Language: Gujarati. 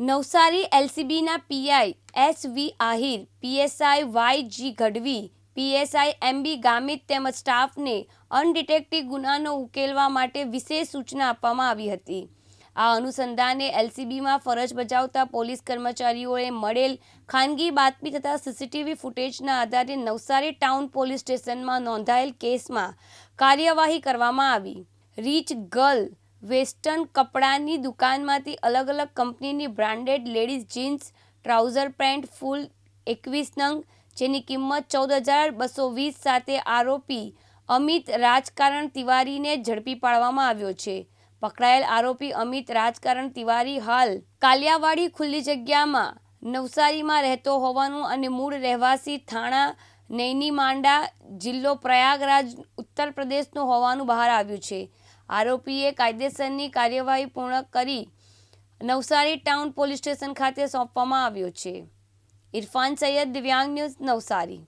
Navsari એલસીબીના PI S V Ahir, PSI Y G Gadhvi, PSI MB Gamit તેમજ સ્ટાફને અનડિટેક્ટિવ ગુનાનો ઉકેલવા માટે વિશેષ સૂચના આપવામાં આવી હતી. આ અનુસંધાને એલસીબીમાં ફરજ બજાવતા પોલીસ કર્મચારીઓએ મળેલ ખાનગી બાતમી તથા સીસીટીવી ફૂટેજના આધારે નવસારી ટાઉન પોલીસ સ્ટેશનમાં નોંધાયેલ કેસમાં કાર્યવાહી કરવામાં આવી. રીચ ગર્લ વેસ્ટર્ન કપડાની દુકાનમાંથી અલગ અલગ કંપનીની branded ladies jeans, trouser pant, full એકવીસ નંગ, જેની કિંમત ચૌદ હજાર બસો વીસ સાથે આરોપી અમિત રાજકારણ તિવારીને ઝડપી પાડવામાં આવ્યો છે. પકડાયેલ આરોપી અમિત રાજકારણ તિવારી હાલ કાલિયાવાડી ખુલ્લી જગ્યામાં નવસારીમાં રહેતો હોવાનું અને મૂળ રહેવાસી થાણા નૈની માંડા જિલ્લો પ્રયાગરાજ, ઉત્તર પ્રદેશનો હોવાનું બહાર આવ્યું છે. આરોપીએ કાયદેસરની કાર્યવાહી પૂર્ણ કરી નવસારી ટાઉન પોલીસ સ્ટેશન ખાતે સોંપવામાં આવ્યો છે. ઇરફાન સૈયદ દિવ્યાંગ ન્યૂઝ નવસારી.